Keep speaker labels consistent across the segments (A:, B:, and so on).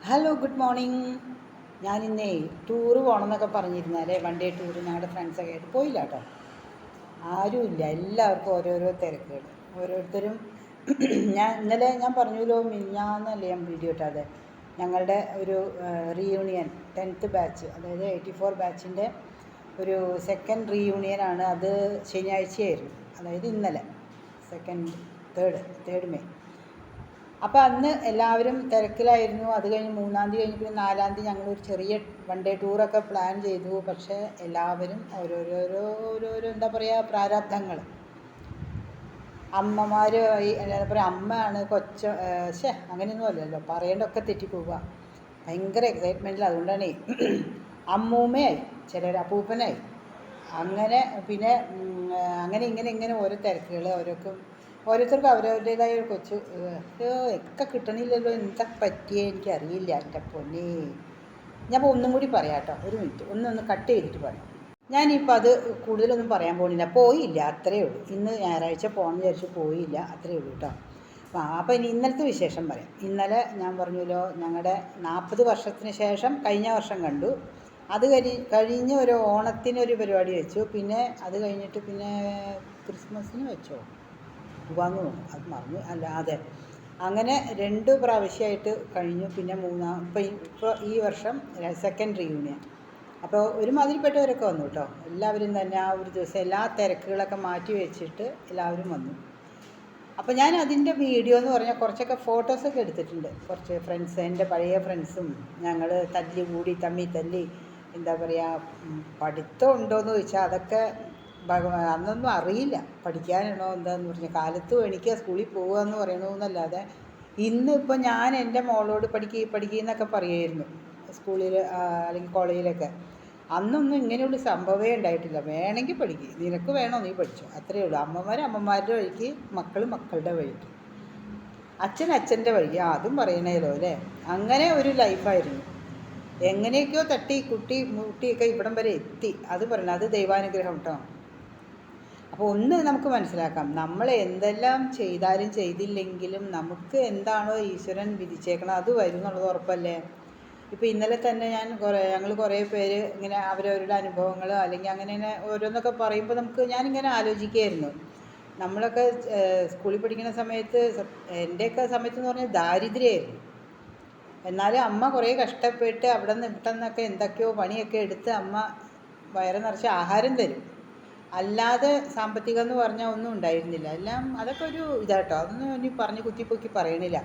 A: Hello good morning ഞാൻ ഇന്നേ tour പോകണമെന്നൊക്കെ പറഞ്ഞിരുന്നാലേ വൺ ഡേ ടൂർ ഞങ്ങളുടെ ഫ്രണ്ട്സൊക്കെ ആയിട്ട്. പോയില്ല കേട്ടോ ആരുമില്ല എല്ലാവർക്കും ഓരോരോ തിരക്കുകൾ. ഓരോരുത്തരും ഞാൻ ഇന്നലെ ഞാൻ പറഞ്ഞല്ലോ മിഞ്ഞാന്നല്ലേ ഞാൻ വീഡിയോ ഇട്ടാതെ. ഞങ്ങളുടെ ഒരു റീയൂണിയൻ ടെൻത്ത് ബാച്ച് അതായത് എയ്റ്റി ഫോർ ബാച്ചിന്റെ ഒരു സെക്കൻഡ് റീയൂണിയൻ റീയൂണിയനാണ് അത് ശനിയാഴ്ചയായിരുന്നു. അതായത് ഇന്നലെ സെക്കൻഡ് തേർഡ് തേർഡ് മെയ് അപ്പോൾ അന്ന് എല്ലാവരും തിരക്കിലായിരുന്നു. അത് കഴിഞ്ഞ് മൂന്നാം തീയതി കഴിഞ്ഞ് പിന്നെ നാലാം തീയതി ഞങ്ങൾ ഒരു ചെറിയ വൺ ഡേ ടൂറൊക്കെ പ്ലാൻ ചെയ്തു. പക്ഷേ എല്ലാവരും ഓരോരോരോ ഓരോരോ എന്താ പറയുക പ്രാരാബ്ധങ്ങൾ അമ്മമാർ എന്താ പറയുക അമ്മയാണ് കൊച്ച ശേ അങ്ങനെയൊന്നും അല്ലല്ലോ. പറയേണ്ടൊക്കെ തെറ്റിപ്പോവുക. ഭയങ്കര എക്സൈറ്റ്മെന്റിൽ അതുകൊണ്ടാണ് അമ്മൂമ്മയായി ചിലർ അപ്പൂപ്പനായി. അങ്ങനെ പിന്നെ അങ്ങനെ ഇങ്ങനെ ഇങ്ങനെ ഓരോ തിരക്കുകൾ ഓരോക്കും ഓരോരുത്തർക്കും അവരവരുടേതായ ഒരു കൊച്ചു ഒക്കെ കിട്ടണില്ലല്ലോ എന്താ പറ്റിയേ എനിക്കറിയില്ല എന്റെ പൊന്നെ. ഞാൻ ഒന്നും കൂടി പറയാം കേട്ടോ ഒരു മിനിറ്റ് ഒന്നൊന്ന് കട്ട് ചെയ്തിട്ട് പറയാം. ഞാനിപ്പോൾ അത് കൂടുതലൊന്നും പറയാൻ പോകുന്നില്ല പോയില്ല അത്രയേ ഉള്ളൂ. ഇന്ന് ഞായറാഴ്ച പോകണം വിചാരിച്ച് പോയില്ല അത്രയേ ഉള്ളൂ കേട്ടോ ആ അപ്പോൾ ഇനി ഇന്നലത്തെ വിശേഷം പറയാം. ഇന്നലെ ഞാൻ പറഞ്ഞല്ലോ ഞങ്ങളുടെ നാൽപ്പത് വർഷത്തിന് ശേഷം കഴിഞ്ഞ വർഷം കണ്ടു. അത് കഴി കഴിഞ്ഞ് ഒരു ഓണത്തിന് ഒരു പരിപാടി വെച്ചു. പിന്നെ അത് കഴിഞ്ഞിട്ട് പിന്നെ ക്രിസ്മസിന് വെച്ചോ? വന്നു അത് മറന്നു. അല്ലാതെ അങ്ങനെ രണ്ട് പ്രാവശ്യമായിട്ട് കഴിഞ്ഞു. പിന്നെ മൂന്നാം ഇപ്പോൾ ഇപ്പോൾ ഈ വർഷം സെക്കൻഡ് റീയൂണിയൻ അപ്പോൾ ഒരുമാതിരിപ്പെട്ടവരൊക്കെ വന്നു കേട്ടോ എല്ലാവരും തന്നെ ആ ഒരു ദിവസം എല്ലാ തിരക്കുകളൊക്കെ മാറ്റി വെച്ചിട്ട് എല്ലാവരും വന്നു. അപ്പോൾ ഞാൻ അതിന്റെ വീഡിയോ എന്ന് പറഞ്ഞാൽ കുറച്ചൊക്കെ ഫോട്ടോസൊക്കെ എടുത്തിട്ടുണ്ട്. കുറച്ച് ഫ്രണ്ട്സ് എന്റെ പഴയ ഫ്രണ്ട്സും ഞങ്ങൾ തല്ലി കൂടി തമ്മി തല്ലി എന്താ പറയുക പഠിത്തം ഉണ്ടോയെന്ന് ചോദിച്ചാൽ അതൊക്കെ ഭഗവാ അന്നൊന്നും അറിയില്ല. പഠിക്കാനാണോ എന്താന്ന് പറഞ്ഞ് കാലത്ത് എണീക്കുക സ്കൂളിൽ പോവുക എന്ന് പറയണമെന്നല്ലാതെ ഇന്ന് ഇപ്പം ഞാൻ എന്റെ മോളോട് പഠിക്കുക പഠിക്കുന്നൊക്കെ പറയുമായിരുന്നു സ്കൂളിൽ അല്ലെങ്കിൽ കോളേജിലൊക്കെ. അന്നൊന്നും ഇങ്ങനെയുള്ള സംഭവമേ ഉണ്ടായിട്ടില്ല. വേണമെങ്കിൽ പഠിക്കുക നിനക്ക് വേണോ നീ പഠിച്ചോ. അത്രയേ ഉള്ളൂ. അമ്മമാർ അമ്മമാരുടെ വഴിക്ക് മക്കൾ മക്കളുടെ വഴിക്ക്. അച്ഛൻ അച്ഛന്റെ വഴി അതും പറയണേലോ അല്ലേ? അങ്ങനെ ഒരു ലൈഫായിരുന്നു. എങ്ങനെയൊക്കെയോ തട്ടി കുട്ടി മുട്ടിയൊക്കെ ഇവിടം വരെ എത്തി. അത് പറയണം അത് ദൈവാനുഗ്രഹം കേട്ടോ. അപ്പോൾ ഒന്ന് നമുക്ക് മനസ്സിലാക്കാം. നമ്മൾ എന്തെല്ലാം ചെയ്താലും ചെയ്തില്ലെങ്കിലും നമുക്ക് എന്താണോ ഈശ്വരൻ വിധിച്ചേക്കണം അത് വരും എന്നുള്ളത് ഉറപ്പല്ലേ? ഇപ്പോൾ ഇന്നലെ തന്നെ ഞാൻ കുറേ ഞങ്ങൾ കുറേ പേര് ഇങ്ങനെ അവരവരുടെ അനുഭവങ്ങൾ അല്ലെങ്കിൽ അങ്ങനെ ഓരോന്നൊക്കെ പറയുമ്പോൾ നമുക്ക് ഞാനിങ്ങനെ ആലോചിക്കുകയായിരുന്നു നമ്മളൊക്കെ സ്കൂളിൽ പഠിക്കുന്ന സമയത്ത് എന്റെയൊക്കെ സമയത്ത് എന്ന് പറഞ്ഞാൽ ദാരിദ്ര്യമായിരുന്നു എന്നാലും അമ്മ കുറേ കഷ്ടപ്പെട്ട് അവിടെ നിന്ന് ഇവിടെ നിന്നൊക്കെ എന്തൊക്കെയോ പണിയൊക്കെ എടുത്ത് അമ്മ വയറ് നിറച്ച് ആഹാരം തരും. അല്ലാതെ സാമ്പത്തികം എന്ന് പറഞ്ഞാൽ ഒന്നും ഉണ്ടായിരുന്നില്ല. എല്ലാം അതൊക്കെ ഒരു ഇതാട്ടോ. അതൊന്നും ഇനി പറഞ്ഞ് കുത്തിപ്പൊക്കി പറയണില്ല.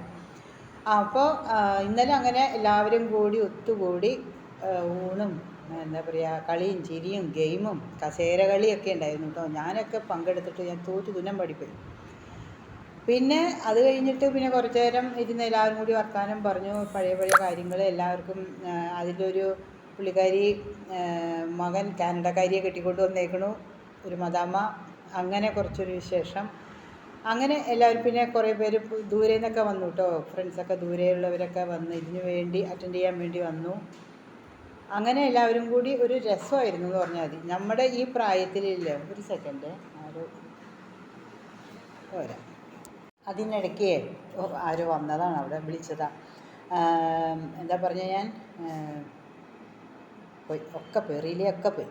A: അപ്പോൾ ഇന്നലെ അങ്ങനെ എല്ലാവരും കൂടി ഒത്തുകൂടി ഊണും എന്താ പറയുക കളിയും ചിരിയും ഗെയിമും കസേര കളിയൊക്കെ ഉണ്ടായിരുന്നു കേട്ടോ ഞാനൊക്കെ പങ്കെടുത്തിട്ട് ഞാൻ തോറ്റു തുന്നം പഠിപ്പോയി പിന്നെ അത് കഴിഞ്ഞിട്ട് പിന്നെ കുറച്ചു നേരം ഇരുന്ന് എല്ലാവരും കൂടി വർത്തമാനം പറഞ്ഞു. പഴയ പഴയ കാര്യങ്ങൾ എല്ലാവർക്കും അതിന്റെ ഒരു പുള്ളിക്കാരി മകൻ കാനഡക്കാരിയെ കെട്ടിക്കൊണ്ട് വന്നേക്കണു. ഒരു മദാമ്മ അങ്ങനെ കുറച്ചൊരു വിശേഷം. അങ്ങനെ എല്ലാവരും പിന്നെ കുറേ പേര് ദൂരെ നിന്നൊക്കെ വന്നു കേട്ടോ ഫ്രണ്ട്സൊക്കെ ദൂരെയുള്ളവരൊക്കെ വന്ന് ഇതിനു വേണ്ടി അറ്റൻഡ് ചെയ്യാൻ വേണ്ടി വന്നു. അങ്ങനെ എല്ലാവരും കൂടി ഒരു രസമായിരുന്നു എന്ന് പറഞ്ഞാൽ മതി. നമ്മുടെ ഈ പ്രായത്തിലില്ലേ ഒരു സെക്കൻഡ് ആരോ പോരാ. അതിനിടയ്ക്ക് ആര് വന്നതാണ് അവിടെ വിളിച്ചതാ. എന്താ പറഞ്ഞ ഞാൻ? ഒക്കെ പോയി റിലേ ഒക്കെ പോയി.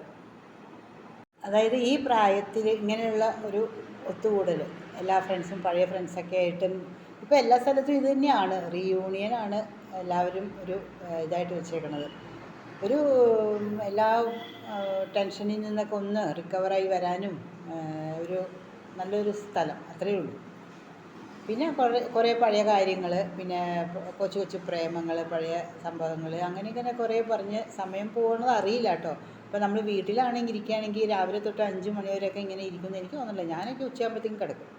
A: അതായത് ഈ പ്രായത്തിൽ ഇങ്ങനെയുള്ള ഒരു ഒത്തുകൂടൽ എല്ലാ ഫ്രണ്ട്സും പഴയ ഫ്രണ്ട്സൊക്കെ ആയിട്ടും ഇപ്പോൾ എല്ലാ സ്ഥലത്തും ഇത് തന്നെയാണ്. റീയൂണിയനാണ് എല്ലാവരും ഒരു ഇതായിട്ട് വെച്ചേക്കണത്. ഒരു എല്ലാ ടെൻഷനിൽ നിന്നൊക്കെ ഒന്ന് റിക്കവറായി വരാനും ഒരു നല്ലൊരു സ്ഥലം അത്രയേ ഉള്ളൂ. പിന്നെ കുറേ കുറേ പഴയ കാര്യങ്ങൾ പിന്നെ കൊച്ചു കൊച്ചു പ്രേമങ്ങൾ പഴയ സംഭവങ്ങൾ അങ്ങനെ ഇങ്ങനെ കുറേ പറഞ്ഞ് സമയം പോകുന്നത് അറിയില്ല കേട്ടോ. ഇപ്പോൾ നമ്മൾ വീട്ടിലാണെങ്കിൽ ഇരിക്കുകയാണെങ്കിൽ രാവിലെ തൊട്ട് അഞ്ച് മണി വരെയൊക്കെ ഇങ്ങനെ ഇരിക്കുന്നു. എനിക്ക് തോന്നുന്നില്ല. ഞാനൊക്കെ ഉച്ചയാകുമ്പോഴത്തേക്കും കിടക്കും.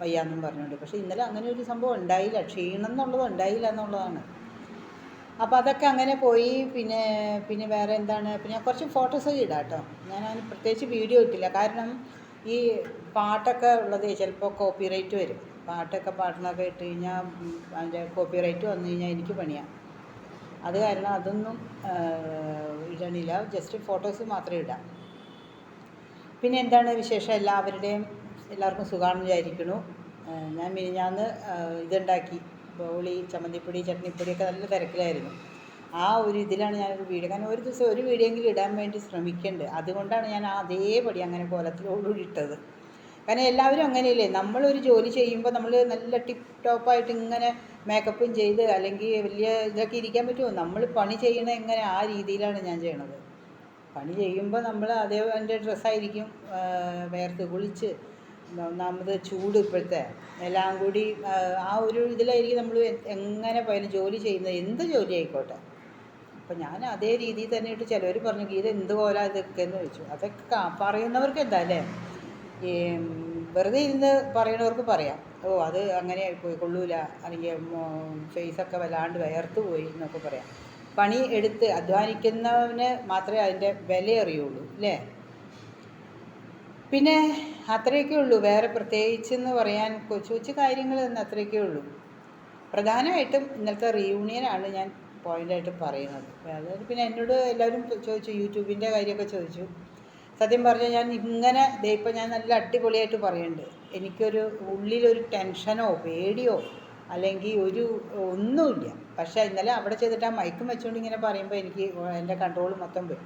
A: വയ്യാന്നും പറഞ്ഞുകൊണ്ട്. പക്ഷേ ഇന്നലെ അങ്ങനെ ഒരു സംഭവം ഉണ്ടായില്ല. ക്ഷീണം എന്നുള്ളത് ഉണ്ടായില്ല എന്നുള്ളതാണ്. അപ്പോൾ അതൊക്കെ അങ്ങനെ പോയി. പിന്നെ പിന്നെ വേറെ എന്താണ്? പിന്നെ കുറച്ച് ഫോട്ടോസൊക്കെ ഇടാം കേട്ടോ. ഞാൻ പ്രത്യേകിച്ച് വീഡിയോ ഇട്ടില്ല. കാരണം ഈ പാട്ടൊക്കെ ഉള്ളത് ചിലപ്പോൾ കോപ്പിറൈറ്റ് വരും. പാട്ടൊക്കെ പാടുന്നൊക്കെ ഇട്ട് കഴിഞ്ഞാൽ അതിന്റെ കോപ്പിറൈറ്റ് വന്നു കഴിഞ്ഞാൽ എനിക്ക് പണിയാണ് അത് കാരണം അതൊന്നും ഇടണില്ല. ജസ്റ്റ് ഫോട്ടോസ് മാത്രമേ ഇടാം. പിന്നെ എന്താണ് വിശേഷം? എല്ലാവരുടെയും എല്ലാവർക്കും സുഖമാണെന്ന് വിചാരിക്കണു ആ, ഞാൻ മിനിഞ്ഞാന്ന് ഇതുണ്ടാക്കി. ബോളി ചമ്മന്തിപ്പൊടി ചട്നിപ്പൊടിയൊക്കെ നല്ല തിരക്കിലായിരുന്നു. ആ ഒരു ഇതിലാണ് ഞാൻ ഒരു വീഡിയോ. കാരണം ഒരു ദിവസം ഒരു വീഡിയോ എങ്കിലും ഇടാൻ വേണ്ടി ശ്രമിക്കേണ്ടത് അതുകൊണ്ടാണ് ഞാൻ അതേപടി അങ്ങനെ കോലത്തിലോടുകൂടി ഇട്ടത്. കാരണം എല്ലാവരും അങ്ങനെയല്ലേ? നമ്മളൊരു ജോലി ചെയ്യുമ്പോൾ നമ്മൾ നല്ല ടിപ്പ് ടോപ്പായിട്ട് ഇങ്ങനെ മേക്കപ്പും ചെയ്ത് അല്ലെങ്കിൽ വലിയ ഇതൊക്കെ ഇരിക്കാൻ പറ്റുമോ നമ്മൾ പണി ചെയ്യണ എങ്ങനെ ആ രീതിയിലാണ് ഞാൻ ചെയ്യണത്. പണി ചെയ്യുമ്പോൾ നമ്മൾ അതേ എന്റെ ഡ്രസ്സായിരിക്കും വേർത്ത് കുളിച്ച് ഒന്നാമത് ചൂട് ഇപ്പോഴത്തെ എല്ലാം കൂടി ആ, ഒരു ഇതിലായിരിക്കും നമ്മൾ എങ്ങനെ പോയാലും ജോലി ചെയ്യുന്നത്. എന്ത് ജോലി ആയിക്കോട്ടെ? അപ്പം ഞാൻ അതേ രീതിയിൽ തന്നെ ഇട്ട് ചിലവർ പറഞ്ഞു ഗീത എന്ത് പോലെ ഇതൊക്കെ എന്ന് ചോദിച്ചു. അതൊക്കെ പറയുന്നവർക്ക് എന്താ അല്ലേ? വെറുതെ ഇരുന്ന് പറയണവർക്ക് പറയാം. ഓ അത് അങ്ങനെ ആയിപ്പോയി കൊള്ളൂല. അല്ലെങ്കിൽ ഫേസൊക്കെ വല്ലാണ്ട് വയർത്ത് പോയി എന്നൊക്കെ പറയാം. പണി എടുത്ത് അധ്വാനിക്കുന്നവന് മാത്രമേ അതിന്റെ വില അറിയുള്ളൂ അല്ലേ? പിന്നെ അത്രയൊക്കെ ഉള്ളൂ. വേറെ പ്രത്യേകിച്ചെന്ന് പറയാൻ കൊച്ചു കൊച്ചു കാര്യങ്ങൾ എന്ന് അത്രയൊക്കെ ഉള്ളൂ. പ്രധാനമായിട്ടും ഇന്നലത്തെ റീയൂണിയനാണ് ഞാൻ പോയിന്റായിട്ട് പറയുന്നത്. അതായത് പിന്നെ എന്നോട് എല്ലാവരും ചോദിച്ചു യൂട്യൂബിന്റെ കാര്യമൊക്കെ ചോദിച്ചു. സത്യം പറഞ്ഞാൽ ഞാൻ ഇങ്ങനെ ഇപ്പം ഞാൻ നല്ല അടിപൊളിയായിട്ട് പറയുന്നുണ്ട് എനിക്കൊരു ഉള്ളിലൊരു ടെൻഷനോ പേടിയോ അല്ലെങ്കിൽ ഒരു ഒന്നുമില്ല. പക്ഷേ ഇന്നലെ അവിടെ ചെയ്തിട്ട് ആ മയക്കും വെച്ചുകൊണ്ട് ഇങ്ങനെ പറയുമ്പോൾ എനിക്ക് എന്റെ കൺട്രോൾ മൊത്തം പോയി.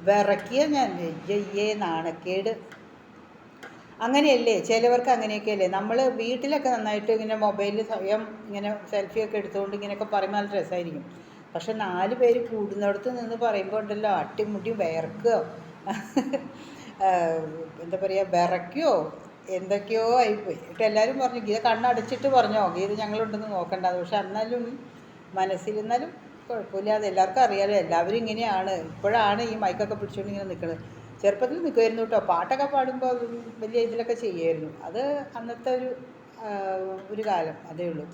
A: വിറക്കിയ ഞാൻ ജയ്യേ നാണക്കേട്. അങ്ങനെയല്ലേ? ചിലവർക്ക് അങ്ങനെയൊക്കെ അല്ലേ നമ്മൾ വീട്ടിലൊക്കെ നന്നായിട്ട് ഇങ്ങനെ മൊബൈലിൽ സ്വയം ഇങ്ങനെ സെൽഫിയൊക്കെ എടുത്തുകൊണ്ട് ഇങ്ങനെയൊക്കെ പറയുമ്പോൾ നല്ല രസമായിരിക്കും പക്ഷെ നാല് പേര് കൂടുന്നിടത്ത് നിന്ന് പറയുമ്പോൾ ഉണ്ടല്ലോ അട്ടിമുട്ടി വിയർക്കുകയോ എന്താ പറയുക വിറയ്ക്കുകയോ എന്തൊക്കെയോ ആയിപ്പോയി. എന്നിട്ട് എല്ലാവരും പറഞ്ഞു ഗീത കണ്ണടച്ചിട്ട് പറഞ്ഞോ ഗീത ഞങ്ങളുണ്ടെന്ന് നോക്കണ്ട. പക്ഷെ എന്നാലും മനസ്സിലിരുന്നാലും കുഴപ്പമില്ലാതെ എല്ലാവർക്കും അറിയാലോ എല്ലാവരും ഇങ്ങനെയാണ്. ഇപ്പോഴാണ് ഈ മൈക്കൊക്കെ പിടിച്ചുകൊണ്ട് ഇങ്ങനെ നിൽക്കുന്നത് ചെറുപ്പത്തിൽ നിൽക്കുമായിരുന്നു കേട്ടോ. പാട്ടൊക്കെ പാടുമ്പോൾ വലിയ ഇതിലൊക്കെ ചെയ്യുമായിരുന്നു അത് അന്നത്തെ ഒരു ഒരു കാലം അതേ ഉള്ളൂ.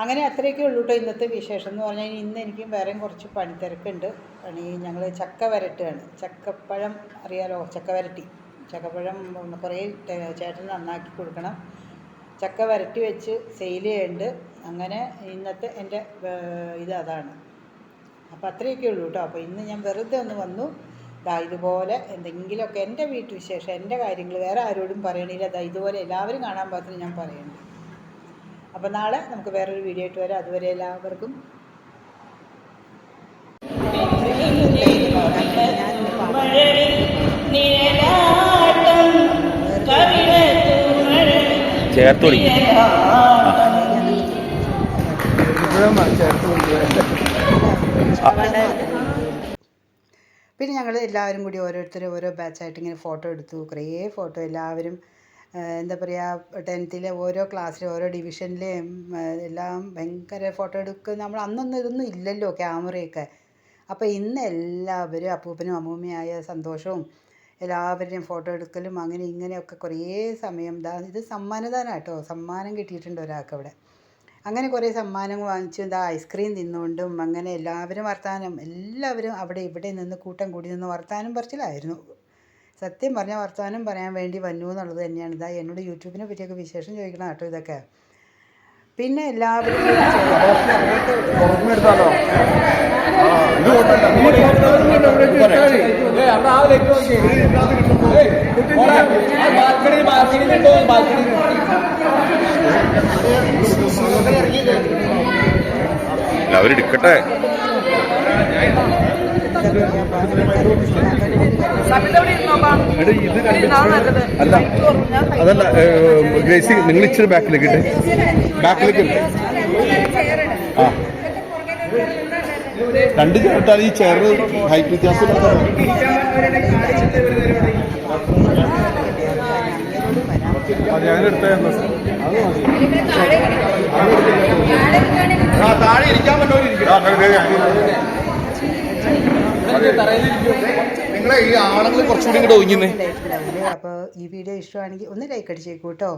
A: അങ്ങനെ അത്രയൊക്കെ ഉള്ളൂ കേട്ടോ ഇന്നത്തെ വിശേഷം. എന്ന് പറഞ്ഞാൽ ഇന്ന് എനിക്കും വേറെയും കുറച്ച് പണിത്തിരക്കുണ്ട്. പണി ഞങ്ങൾ ചക്ക വരട്ടുകയാണ്. ചക്കപ്പഴം അറിയാലോ? ചക്ക വരട്ടി. ചക്കപ്പഴം കുറേ ചേട്ടൻ നന്നാക്കി കൊടുക്കണം. ചക്ക വരട്ടി വെച്ച് സെയിൽ ചെയ്യുന്നുണ്ട് അങ്ങനെ ഇന്നത്തെ എന്റെ ഇത് അതാണ്. അപ്പോൾ അത്രയൊക്കെ ഉള്ളൂ കേട്ടോ അപ്പോൾ ഇന്ന് ഞാൻ വെറുതെ ഒന്ന് വന്നു. ദാ ഇതുപോലെ എന്തെങ്കിലുമൊക്കെ എന്റെ വീട്ടുവിശേഷം എന്റെ കാര്യങ്ങൾ വേറെ ആരോടും പറയണില്ല. ദാ ഇതുപോലെ എല്ലാവരും കാണാൻ പാകത്തിന് ഞാൻ പറയുന്നുണ്ട് അപ്പോൾ നാളെ നമുക്ക് വേറൊരു വീഡിയോ ആയിട്ട് വരാം. അതുവരെ എല്ലാവർക്കും
B: ചേർത്ത്
A: പിന്നെ ഞങ്ങൾ എല്ലാവരും കൂടി ഓരോരുത്തരും ഓരോ ബാച്ചായിട്ട് ഇങ്ങനെ ഫോട്ടോ എടുത്തു. കുറേ ഫോട്ടോ എല്ലാവരും എന്താ പറയുക ടെൻത്തിലെ ഓരോ ക്ലാസ്സിലെ ഓരോ ഡിവിഷനിലെയും എല്ലാം ഭയങ്കര ഫോട്ടോ എടുക്കുക നമ്മൾ അന്നൊന്നും ഇതൊന്നും ഇല്ലല്ലോ ക്യാമറയൊക്കെ. അപ്പോൾ ഇന്ന് എല്ലാവരും അപ്പൂപ്പനും അമ്മൂമ്മയായ സന്തോഷവും എല്ലാവരുടെയും ഫോട്ടോ എടുക്കലും അങ്ങനെ ഇങ്ങനെയൊക്കെ കുറേ സമയം ദാ ഇത് സമ്മാനദാനം കേട്ടോ സമ്മാനം കിട്ടിയിട്ടുണ്ട് ഒരാൾക്ക് അവിടെ അങ്ങനെ കുറേ സമ്മാനം വാങ്ങിച്ചു. എന്താ ഐസ്ക്രീം തിന്നുകൊണ്ടും അങ്ങനെ എല്ലാവരും വർത്താനം എല്ലാവരും അവിടെ ഇവിടെ നിന്ന് കൂട്ടം കൂടി നിന്ന് വർത്താനം പറച്ചിലായിരുന്നു. സത്യം പറഞ്ഞാൽ വർത്തമാനം പറയാൻ വേണ്ടി വന്നു എന്നുള്ളത് തന്നെയാണ്. ഇതാ എന്നോട് യൂട്യൂബിനെ പറ്റിയൊക്കെ വിശേഷം ചോദിക്കണം കേട്ടോ ഇതൊക്കെ. പിന്നെ എല്ലാവരും
B: അവരെടുക്കട്ടെ അല്ല അതല്ല ഗ്രേസി നിങ്ങൾ ഇച്ചിരി ബാക്കിലേക്ക് ഇട്ട് ബാക്കിലേക്ക്. ആ. രണ്ട് ചേർത്താൽ ഈ ചെയർ ഹൈറ്റ് വ്യത്യാസം എടുത്തായിരുന്നു താഴെ ഇരിക്കാൻ നിങ്ങളെ ഈ ആണുങ്ങൾ കുറച്ചുകൂടി ഇങ്ങോട്ട് ഒഴിഞ്ഞേ
A: അപ്പോൾ ഈ വീഡിയോ ഇഷ്ടമാണെങ്കിൽ ഒന്ന് ലൈക്ക് അടിച്ചേക്കൂ കേട്ടോ.